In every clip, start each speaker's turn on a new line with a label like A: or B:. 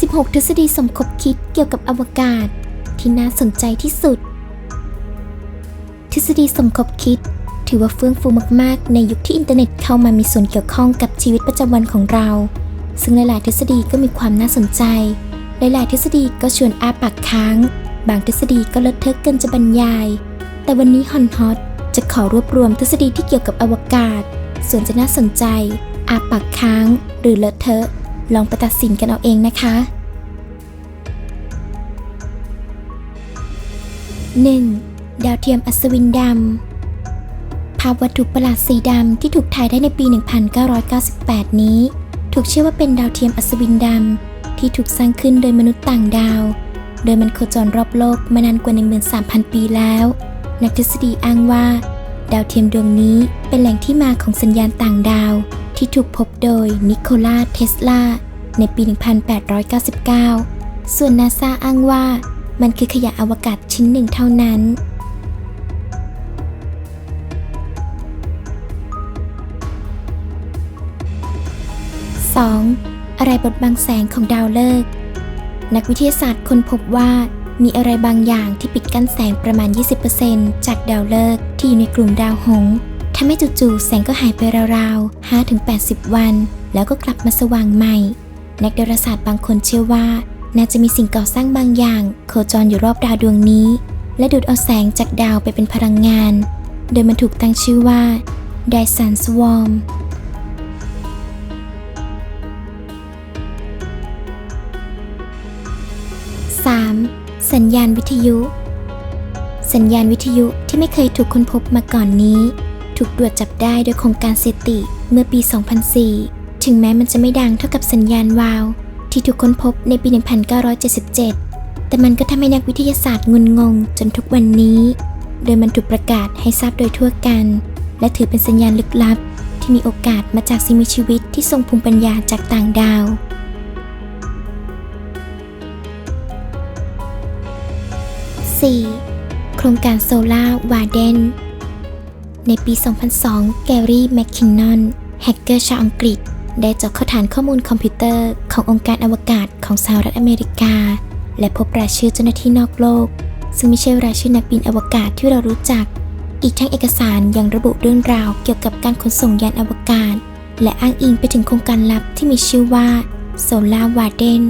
A: 16 ทฤษฎีสมคบคิดเกี่ยวกับอวกาศที่น่าสนใจที่สุด ทฤษฎีสมคบคิด ถือว่าเฟื่องฟูมาก ๆ ในยุคที่อินเทอร์เน็ตเข้ามามีส่วนเกี่ยวข้องกับชีวิตประจำวันของเรา ซึ่งหลาย ๆ ทฤษฎีก็มีความน่าสนใจ หลาย ๆ ทฤษฎีก็ชวนอาปากค้าง บางทฤษฎีก็เลอะเทอะเกินจะบรรยาย แต่วันนี้ฮอนฮอตจะขอรวบรวมทฤษฎีที่เกี่ยวกับอวกาศ ส่วนจะน่าสนใจ อาปากค้าง หรือเลอะเทอะ ลองไปตัดสินกันเอาเองนะคะ 1. ดาวเทียมอัศวินดำ ภาพวัตถุประหลาดสีดำที่ถูกถ่ายได้ในปี 1998 นี้ ถูกเชื่อว่าเป็นดาวเทียมอัศวินดำที่ถูกสร้างขึ้นโดยมนุษย์ต่างดาว โดยมันโคจรรอบโลกมานานกว่า 13,000 ปีแล้ว นักทฤษฎีอ้างว่า ดาวเทียมดวงนี้เป็นแหล่งที่มาของสัญญาณต่างดาว ที่ถูกพบโดยนิโคลาเทสลา ในปี 1899 ส่วนนาซาอ้างว่า มันคือขยะอวกาศชิ้นหนึ่งเท่านั้น 2. อะไรบดบังแสงของดาวฤกษ์ นักวิทยาศาสตร์ค้นพบว่ามีอะไรบางอย่างที่ปิดกั้นแสงประมาณ 20%จากดาวฤกษ์ที่อยู่ในกลุ่มดาวหงส์ทำให้จู่ๆแสงก็หายไปราวๆ 5-80 วัน แล้วก็กลับมาสว่างใหม่ นักดาราศาสตร์บางคนเชื่อว่า น่าจะมีสิ่งก่อสร้างบางอย่าง โคจรอยู่รอบดาวดวงนี้ และดูดเอาแสงจากดาวไปเป็นพลังงาน โดยมันถูกตั้งชื่อว่า Dyson Swarm 3. สััญญาณวิทยุ สัญญาณวิทยุที่ไม่เคยถูกค้นพบมาก่อนนี้ ถูกตรวจจับได้โดยโครงการเซติเมื่อปี 2004 ถึงแม้มันจะไม่ดังเท่ากับสัญญาณวาว ที่ถูกค้นพบในปี 1977 แต่มันก็ทำให้นักวิทยาศาสตร์งุนงงจนทุกวันนี้ โดยมันถูกประกาศให้ทราบโดยทั่วกัน และถือเป็นสัญญาณลึกลับ ที่มีโอกาสมาจากสิ่งมีชีวิตที่ทรงภูมิปัญญาจากต่างดาว 4. โครงการโซลาร์วาเดน ในปี 2002 แกรี่ แมคคินนอน แฮกเกอร์ชาวอังกฤษ ได้เจาะเข้าฐานข้อมูลคอมพิวเตอร์ขององค์การอวกาศของสหรัฐอเมริกา และพบรายชื่อเจ้าหน้าที่นอกโลก ซึ่งไม่ใช่รายชื่อนักบินอวกาศที่เรารู้จัก อีกทั้งเอกสารยังระบุเรื่องราวเกี่ยวกับการขนส่งยานอวกาศ และอ้างอิงไปถึงโครงการลับที่มีชื่อว่าโซลาร์วาเดน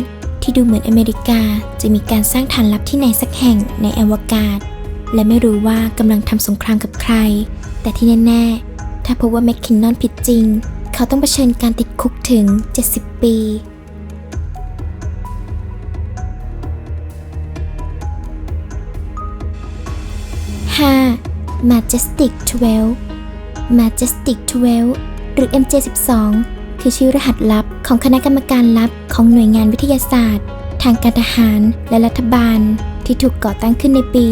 A: ที่ดูเหมือนอเมริกาจะมีการสร้างฐานลับที่ไหนสักแห่งในอวกาศ และไม่รู้ว่ากำลังทำสงครามกับใคร แต่ที่แน่ ๆ ถ้าพบว่าแมคคินนอนผิดจริง เขาต้องเผชิญการติดคุกถึง 70 ปี 5. Majestic 12 Majestic 12 หรือ MJ12 คือชื่อรหัสลับของคณะกรรมการลับของหน่วยงานวิทยาศาสตร์ ทางการทหารและรัฐบาล ที่ถูกก่อตั้งขึ้นในปี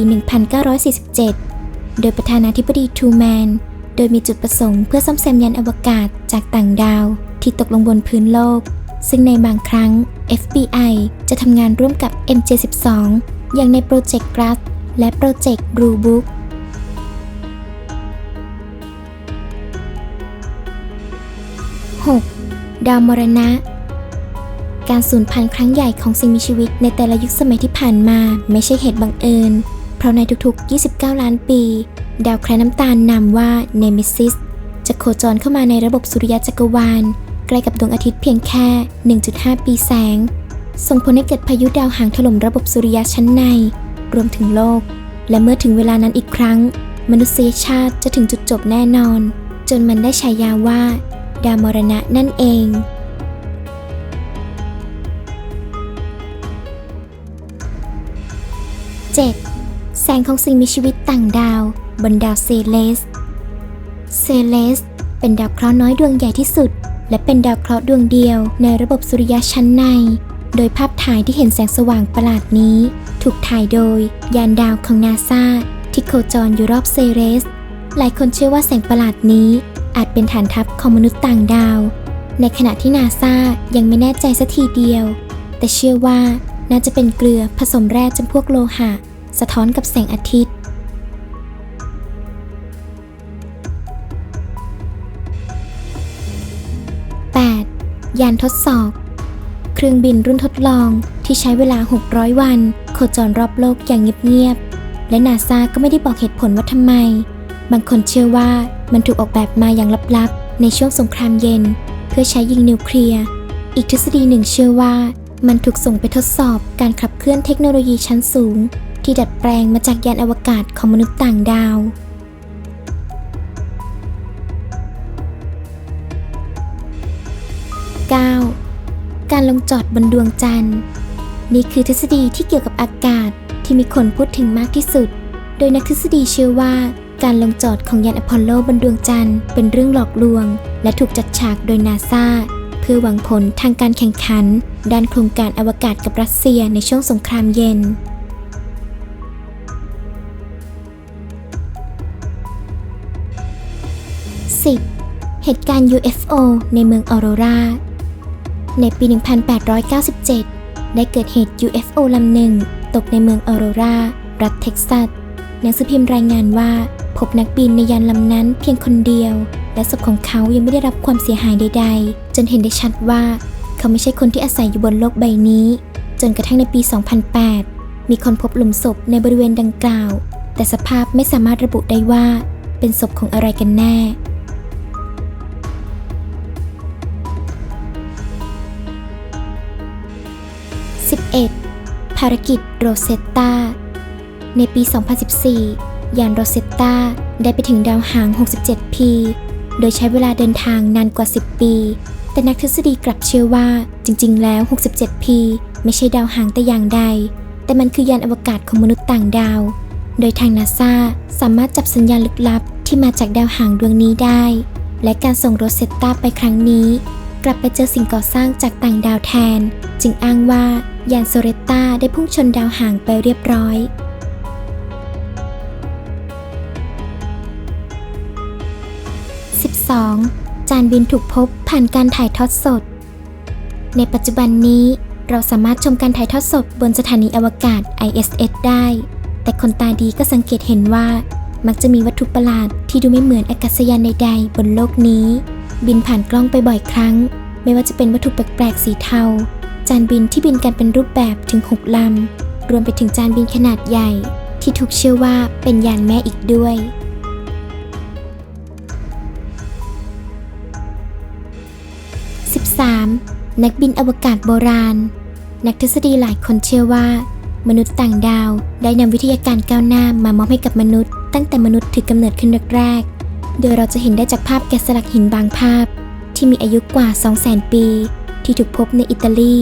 A: 1947 โดยประธานาธิบดีทูแมน โดยมีจุดประสงค์เพื่อซ่อมแซมยานอวกาศจากต่างดาว ที่ตกลงบนพื้นโลก ซึ่งในบางครั้ง FBI จะทำงานร่วมกับ MJ12 อย่างในโปรเจกต์ GRASS และโปรเจกต์ Blue Book 6. ดาวมรณะ การสูญพันธุ์ครั้งใหญ่ของสิ่งมีชีวิตในแต่ละยุคสมัยที่ผ่านมาไม่ใช่เหตุบังเอิญ เพราะในทุกๆ 29 ล้านปี ดาวแคระน้ำตาลนามว่าเนมิซิสจะโคจรเข้ามาในระบบสุริยะจักรวาล ใกล้กับดวงอาทิตย์เพียงแค่ 1.5 ปีแสง ส่งผลให้เกิดพายุดาวหางถล่มระบบสุริยะชั้นใน รวมถึงโลก และเมื่อถึงเวลานั้นอีกครั้ง มนุษยชาติจะถึงจุดจบแน่นอน จนมันได้ฉายาว่า ดามรณะนั่นเอง 7. แสงของสิ่งมีชีวิตต่างดาวบนดาวเซเลส เซเลส เป็นดาวเคราะห์น้อยดวงใหญ่ที่สุด และเป็นดาวเคราะห์ดวงเดียวในระบบสุริยะชั้นใน โดยภาพถ่ายที่เห็นแสงสว่างประหลาดนี้ ถูกถ่ายโดย ยานดาวของนาซาที่โคจรอยู่รอบเซเลส หลายคนเชื่อว่าแสงประหลาดนี้ อาจเป็นฐานทัพของมนุษย์ต่างดาว ในขณะที่นาซายังไม่แน่ใจสัทีเดียว แต่เชื่อว่าน่าจะเป็นเกลือผสมแร่จำพวกโลหะ สะท้อนกับแสงอาทิตย์ 8. ยานทดสอบ เครื่องบินรุ่นทดลองที่ใช้เวลา 600 วัน โคจรรอบโลกอย่างเงียบๆและนาซาก็ไม่ได้บอกเหตุผลว่าทำไม บางคนเชื่อว่า มันถูกออกแบบมาอย่างลับๆ ในช่วงสงครามเย็น เพื่อใช้ยิงนิวเคลียร์ อีกทฤษฎีหนึ่งเชื่อว่า มันถูกส่งไปทดสอบการขับเคลื่อนเทคโนโลยีชั้นสูง ที่ดัดแปลงมาจากยานอวกาศของมนุษย์ต่างดาว 9. การลงจอดบนดวงจันทร์ นี่คือทฤษฎีที่เกี่ยวกับอากาศที่มีคนพูดถึงมากที่สุด โดยนักทฤษฎีเชื่อว่า การลงจอดของยานอพอลโลบนดวงจันทร์เป็นเรื่องหลอกลวง และถูกจัดฉากโดยนาซาเพื่อหวังผลทางการแข่งขัน ด้านโครงการอวกาศกับรัสเซียในช่วงสงครามเย็น 10. เหตุการณ์ UFO ในเมืองออโรรา ในปี 1897 ได้เกิดเหตุ UFO ลำหนึ่ง ตกในเมืองออโรรา รัฐเท็กซัสหนังสือพิมพ์รายงานว่า พบนักบินในยานลำนั้นเพียงคนเดียว และศพของเขายังไม่ได้รับความเสียหายใด ๆ จนเห็นได้ชัดว่า เขาไม่ใช่คนที่อาศัยอยู่บนโลกใบนี้ จนกระทั่งในปี 2008 มีคนพบหลุมศพในบริเวณดังกล่าว แต่สภาพไม่สามารถระบุได้ว่า เป็นศพของอะไรกันแน่ 11. ภารกิจโรเซตตาในปี 2014 ยานโรเซตตาได้ไปถึงดาวหาง 67ปีโดยใช้เวลาเดินทางนานกว่า 10 ปี แต่นักทฤษฎีกลับเชื่อว่าจริงๆ แล้ว 67ปีไม่ใช่ดาวหางแต่อย่างใด แต่มันคือยานอวกาศของมนุษย์ต่างดาว โดยทางนาซาสามารถจับสัญญาณลึกลับที่มาจากดาวหางดวงนี้ได้ และการส่งโรเซตตาไปครั้งนี้ กลับไปเจอสิ่งก่อสร้างจากต่างดาวแทน จึงอ้างว่ายานโซเรตตาได้พุ่งชนดาวหางไปเรียบร้อย 2. จานบินถูกพบผ่านการถ่ายทอดสด ในปัจจุบันนี้เราสามารถชมการถ่ายทอดสดบนสถานีอวกาศ ISS ได้ แต่คนตาดีก็สังเกตเห็นว่า มักจะมีวัตถุประหลาดที่ดูไม่เหมือนอากาศยานใดๆ บนโลกนี้ บินผ่านกล้องไปบ่อยครั้ง ไม่ว่าจะเป็นวัตถุแปลกๆสีเทา จานบินที่บินกันเป็นรูปแบบถึง6ลำ รวมไปถึงจานบินขนาดใหญ่ ที่ถูกเชื่อว่าเป็นยานแม่อีกด้วย นักบินอวกาศโบราณ นักทฤษฎีหลายคนเชื่อว่า มนุษย์ต่างดาวได้นำวิทยาการก้าวหน้ามามอบให้กับมนุษย์ ตั้งแต่มนุษย์ถือกำเนิดขึ้นแรกๆ โดยเราจะเห็นได้จากภาพแกะสลักหินบางภาพ ที่มีอายุกว่า 200,000 ปี ที่ถูกพบในอิตาลี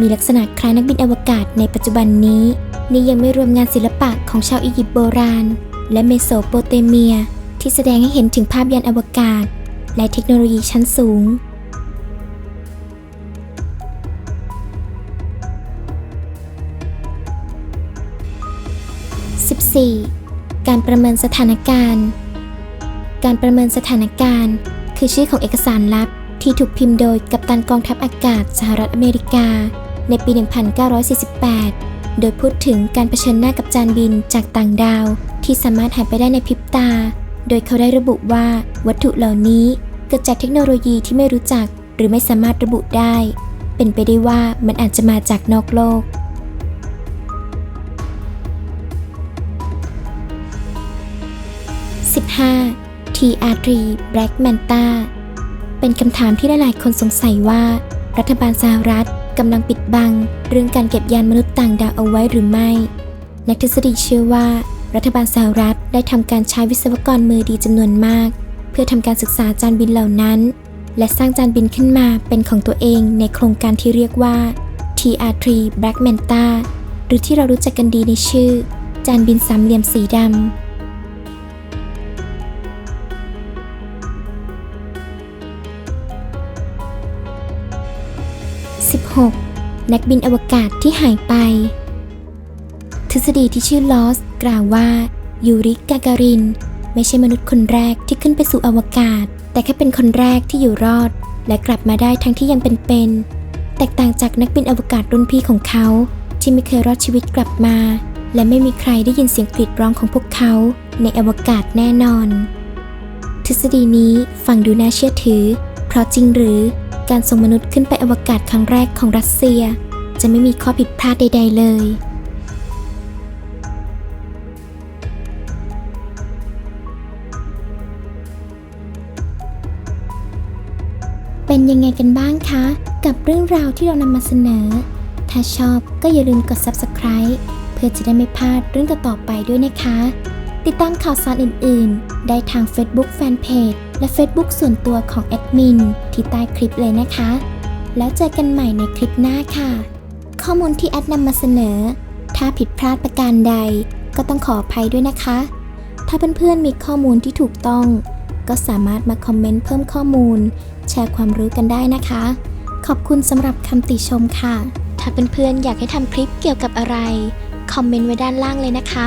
A: มีลักษณะคล้ายนักบินอวกาศในปัจจุบันนี้ นี่ยังไม่รวมงานศิลปะของชาวอียิปต์โบราณ และเมโสโปเตเมีย ที่แสดงให้เห็นถึงภาพยานอวกาศ และเทคโนโลยีชั้นสูง 4. การประเมินสถานการณ์ การประเมินสถานการณ์ คือชื่อของเอกสารลับที่ถูกพิมพ์โดยกัปตันกองทัพอากาศสหรัฐอเมริกา ในปี 1948 โดยพูดถึงการเผชิญหน้ากับจานบินจากต่างดาว ที่สามารถหายไปได้ในพริบตา โดยเขาได้ระบุว่าวัตถุเหล่านี้เกิดจากเทคโนโลยีที่ไม่รู้จัก หรือไม่สามารถระบุได้ เป็นไปได้ว่ามันอาจจะมาจากนอกโลก 5 TR3 Black Manta เป็นคำถามที่หลายๆคนสงสัยว่า รัฐบาลสหรัฐกำลังปิดบัง เรื่องการเก็บยานมนุษย์ต่างดาวเอาไว้หรือไม่ นักทฤษฎีเชื่อว่า รัฐบาลสหรัฐได้ทำการใช้วิศวกรมือดีจำนวนมาก เพื่อทำการศึกษาจานบินเหล่านั้น และสร้างจานบินขึ้นมาเป็นของตัวเองในโครงการที่เรียกว่า TR3 Black Manta หรือที่เรารู้จักกันดีในชื่อ จานบินสามเหลี่ยมสีดำ 6. นักบินอวกาศที่หายไป ทฤษฎีที่ชื่อลอส กล่าวว่า ยูริกาการิน ไม่ใช่มนุษย์คนแรกที่ขึ้นไปสู่อวกาศ แต่แค่เป็นคนแรกที่อยู่รอด และกลับมาได้ทั้งที่ยังเป็นๆแตกต่างจากนักบินอวกาศรุ่นพี่ของเขา ที่ไม่เคยรอดชีวิตกลับมา และไม่มีใครได้ยินเสียงกรีดร้องของพวกเขาในอวกาศแน่นอน ทฤษฎีนี้ฟังดูน่าเชื่อถือ เพราะจริงหรือ การส่งมนุษย์ขึ้นไปอวกาศครั้งแรกของรัสเซีย จะไม่มีข้อผิดพลาดใด ๆ เลย เป็นยังไงกันบ้างคะ กับเรื่องราวที่เรานำมาเสนอ ถ้าชอบก็อย่าลืมกด subscribe เพื่อจะได้ไม่พลาดเรื่องต่อๆไปด้วยนะคะ ติดตามข่าวสารอื่น ๆ ได้ทาง Facebook Fanpage และ Facebook ส่วนตัวของแอดมินที่ใต้คลิปเลยนะคะ แล้วเจอกันใหม่ในคลิปหน้าค่ะ ข้อมูลที่แอดนำมาเสนอ ถ้าผิดพลาดประการใด ก็ต้องขออภัยด้วยนะคะ ถ้าเพื่อนๆมีข้อมูลที่ถูกต้อง ก็สามารถมาคอมเมนต์เพิ่มข้อมูล แชร์ความรู้กันได้นะคะ ขอบคุณสำหรับคำติชมค่ะ ถ้าเพื่อนๆอยากให้ทำคลิปเกี่ยวกับอะไร คอมเมนต์ไว้ด้านล่างเลยนะคะ